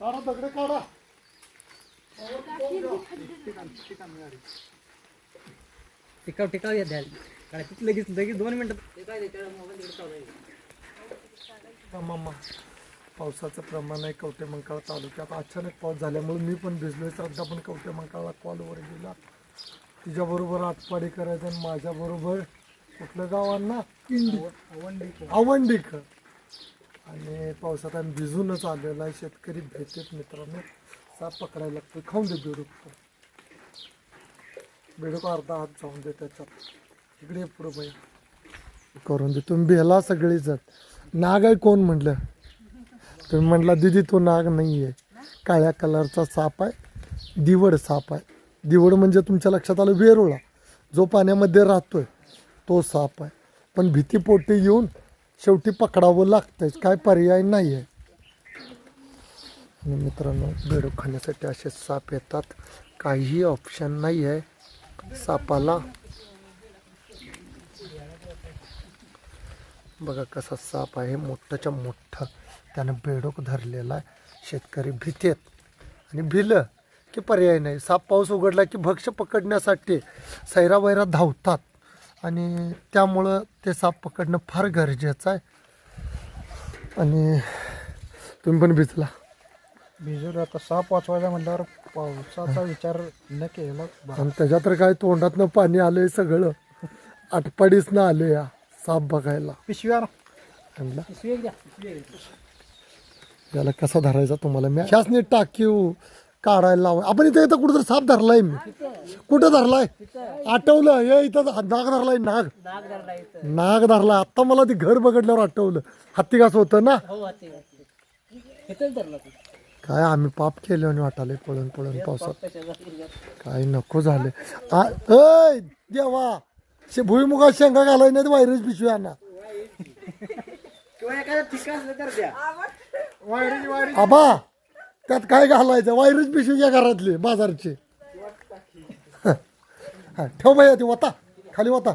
काढा दगडे काढा. टिकाव टिकाव येत द्यायला. काय तिथं लगेच लगेच दोन मिनिटात मामा. पावसाचं प्रमाण आहे कवटे मंकाळ तालुक्यात. अचानक पाऊस झाल्यामुळे मी पण भिजलोय. श्रद्धा पण कवटे मंकाळला कॉलवर गेला. तिच्याबरोबर आटपाडी करायचं आणि माझ्याबरोबर कुठलं गावांना इंडी आवंडीक आणि पावसात आम्ही भिजूनच आलेला आहे. शेतकरी भेटत मित्रांनो. साप पकडायला लागतो खाऊन दे बेडूक बेडूक अर्धा हात जाऊन दे त्याच्यात. इकडे पुढं बाई करून दे. तुम्ही भेला सगळी जण नाग आहे कोण म्हटलं? तुम्ही म्हटला दिदी तो नाग नाही आहे. काळ्या कलरचा साप आहे. दिवड साप आहे. दिवड म्हणजे तुमच्या लक्षात आलं वेरुळा. जो पाण्यामध्ये राहतोय तो साप आहे. पण भीतीपोटी येऊन शेवटी पकडावं लागतंय. काय पर्याय नाही आहे आणि मित्रांनो बेडूक खाण्यासाठी असे साप येतात. काहीही ऑप्शन नाही आहे सापाला. बघा कसा साप आहे. मोठाच्या मोठा त्यानं बेडूक धरलेला आहे. शेतकरी भीतेत आणि भिलं की पर्याय नाही. साप पाऊस उघडला की भक्ष पकडण्यासाठी सैरावैरा धावतात. आणि त्यामुळं ते साप पकडणं फार गरजेचं आहे. आणि तुम्ही पण भिजला. भिजवलं आता साप वाचवायला म्हटल्यावर पावसाचा विचार न केला. आणि त्याच्यात तर काय तोंडातनं पाणी आलंय सगळं. आटपाडीसनं आले या साप बघायला. पिशव्या म्हणलं याला कसा धरायचा तुम्हाला? मी शासनी टाकीव. काढायला लावा. आपण इथे इथं कुठं साप धरलाय मी. कुठं धरलाय? आठवलं. हे इथं नाग धरलाय नाग. नाग धरलाय. आता मला ते घर बघडल्यावर आठवलं. हत्ती घास होतं ना काय आम्ही पाप केले आणि वाटाले पळून पळून पावसात. काय नको झाले. ऐ देवा. शे भुईमुगा शेंगा घालाय नाही व्हायरस पिशव्यांना आबा त्यात काय घालायचं? व्हायरस पिशवीच्या घरातले बाजारचे. हा, ठेव भैया ते वता खाली वता.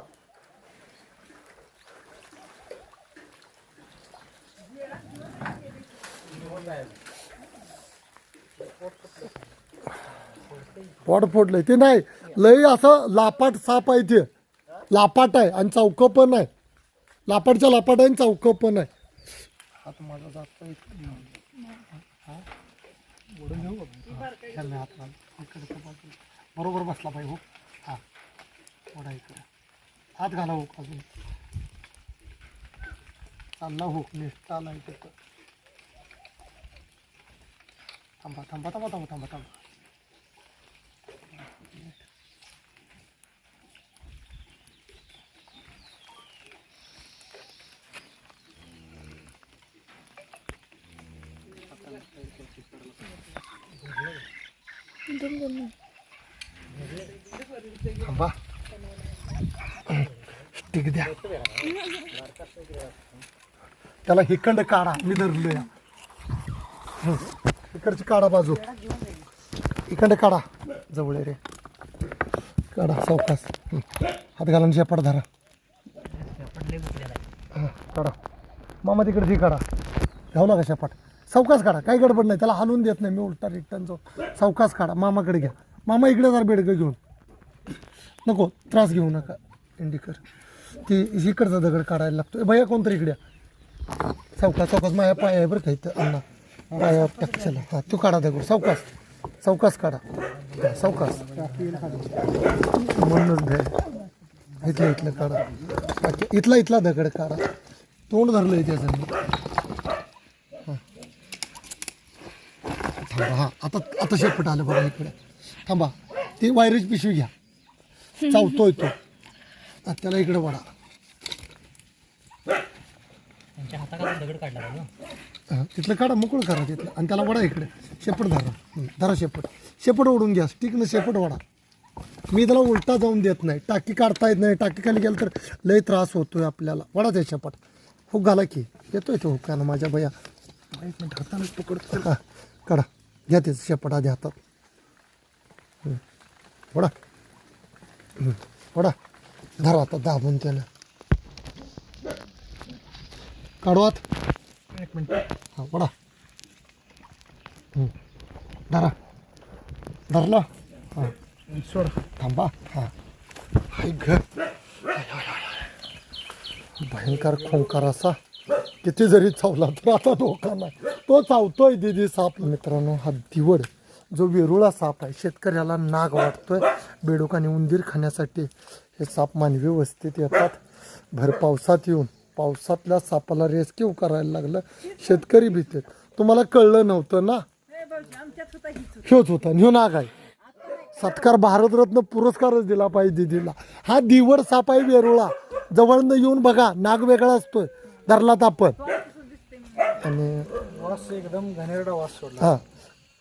पोट फोडलंय. ते नाही लय असं लापाट साप आहे ते. लापाट आहे आणि चौकं पण आहे. लापाटच्या लापाट आहे आणि चौकं पण आहे. हात माझा जात बरोबर बसला पाहिजे हो. थोडा इकडे. हात घाला हो अजून. चालला हो निष्ठा नाही तिथं थांबा थांबा थांबा थांबा थांबा थांबा. थांबा. टिक द्या. त्याला हिकंड काढा मी धरलो या इकडची काढा बाजू. इकडे काढा. जवळ आहे रे. काढा सावकाश हात घालून शेपट धरा. काढा. मामा तिकडची काढा. घाऊ नका शेपट. सावकास काढा. काही गडबड नाही. त्याला हलवून देत नाही. मी उलटा रिटर्न जाऊ. सावकास काढा. मामाकडे घ्या. मामा इकडे जरा बेडकं घेऊन. नको. त्रास घेऊ नका. इंडिकर ती इकडचा दगड काढायला लागतो भैया कोणतरी इकडे या. चौकास माझ्या पाय आहे बरं काय इथं. अण्णा पाया चला हा तू काढा दगड. चौकास चौकास काढा. चौकास म्हणूनच घ्या इथलं इथलं काढा. इथला इथला दगड काढा. तोंड धरलं आहे त्याचं थांबा हा. आता आता शेपट आलं बघा इकडे. थांबा ती वायरस पिशवी घ्या. चावतोय तो. त्याला इकडे वडा त्यांच्या हाताखाली दगड काढला ना हा, तिथलं काढा मोकळं करा तिथलं. आणि त्याला वडा इकडे. शेपट धरा. हं, धरा शेपट. शेपट ओढून घ्या. स्टिकनं शेपट वडा मी त्याला उलटा जाऊन देत नाही. टाकी काढता येत नाही. टाकी खाली गेलं तर लय त्रास होतोय आपल्याला. वडा ते शेपट. हुक घाला की. येतोय तो हुकानं माझ्या बया एक मिनिट. हातानंच पकडतो. हा काढा. घ्या ते शेपट आधी हातात. हं, वडा हं, वडा धरा आता दाबून त्यानं काढू आत. एक मिनिट. हा वडा. धरा. धरला? हां. सोड. थांबा. हां. हाय ग. भयंकर खोंकार असा. किती जरी चावला तर आता धोका नाही. तो चावतोय दिदी साप. मित्रांनो हा दिवड जो वेरुळा साप आहे शेतकऱ्याला नाग वाटतोय. बेडूक आणि उंदीर खाण्यासाठी हे साप मानवी वस्तीत येतात. भर पावसात येऊन पावसातल्या सापाला रेस्क्यू करायला लागलं. शेतकरी भीतेत. तुम्हाला कळलं नव्हतं ना? ह्योच होता ह्यो नाग आहे. सत्कार भारतरत्न पुरस्कारच दिला पाहिजे दिदीला. हा दिवड साप आहे वेरुळा. जवळनं येऊन बघा नाग वेगळा असतोय. धरलात आपण. आणि वास एकदम घाणेरडा वास सोडला. हा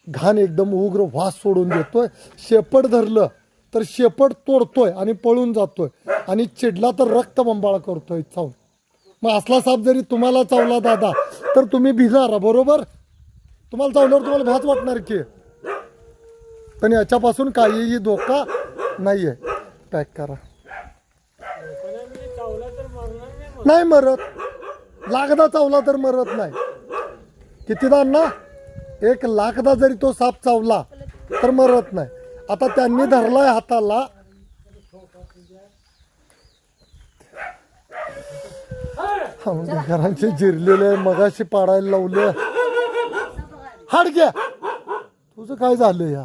घाण एकदम उग्र वास सोडून देतोय. शेपट धरलं. तर शेपट तोडतोय आणि पळून जातोय. आणि चिडला तर रक्त बंबाळ करतोय चावून. मग असला साप जरी तुम्हाला चावला दादा तर तुम्ही भिणार बरोबर? तुम्हाला चावल्यावर तुम्हाला भ्याच वाटणार की? पण याच्यापासून काहीही धोका नाही आहे पॅक करा. नाही मरत. लाखदा चावला तर मरत नाही. कितीदा ना एक लाखदा जरी तो साप चावला तर मरत नाही. आता त्यांनी धरलाय हाताला. घरांचे जिरलेले मगाशी पाडायला लावलं. हाड घ्या. तुझं काय झालं या?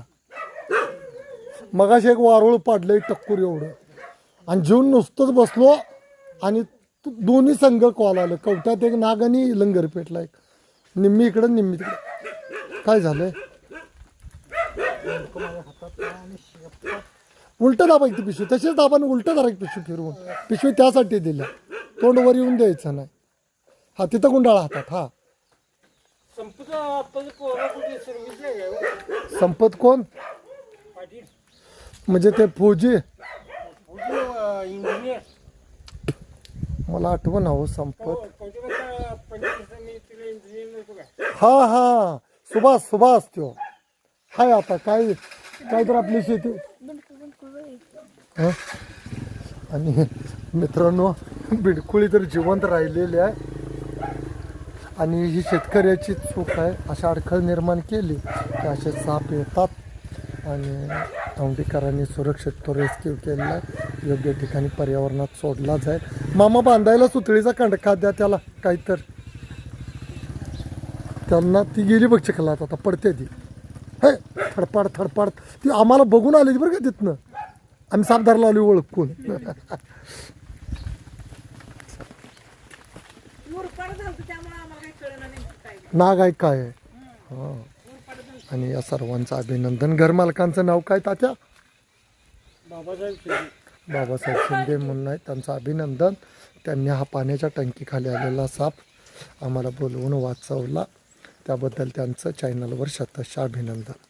मगाशी एक वारुळ पाडलंय टक्कूर एवढं. आणि जीवन नुसतंच बसलो आणि तू- दोन्ही संघ कॉल आलं. कवट्यात एक नाग आणि लंगर पेटला एक. निम्मी इकडं निम्मी तिकडं. काय झालंय? उलट दाबायची पिशवी. तशीच दाबाने उलट धरायची पिशवी फिरवून. पिशवी त्यासाठी दिल्या. तोंड वर येऊन द्यायचं नाही. हा तिथं गुंडाळा हातात हा. संपत कोण? म्हणजे ते फौजी. मला आठवण हवं संपत. हा हा. सुभाष सुभाष त्यो. हाय आता काय काय तर आपली शेती. हं? आणि मित्रांनो बिडकुळी तर जिवंत राहिलेली आहे. आणि ही शेतकऱ्याची चूक आहे. अशा अडखळ निर्माण केली की असे साप येतात आणि औंढीकरांनी सुरक्षित तो रेस्क्यू केलेला आहे. योग्य ठिकाणी पर्यावरणात सोडलाच आहे. मामा बांधायला सुतळीचा कंडका द्या त्याला काहीतर. त्यांना ती गेली बघ चिखलात आता पडते ती. थडपाड थडपाड ती आम्हाला बघून आली बरं का तिथनं. आम्ही साप धरला आली ओळखून. नाग आहे काय आहे? हा. आणि या सर्वांचं अभिनंदन. घरमालकांचं नाव काय तात्या? बाबासाहेब शिंदे. म्हणून आहे. त्यांचं अभिनंदन. त्यांनी हा पाण्याच्या टंकीखाली आलेला साप आम्हाला बोलवून वाचवला. त्याबद्दल त्यांचं चॅनलवर शतश अभिनंदन.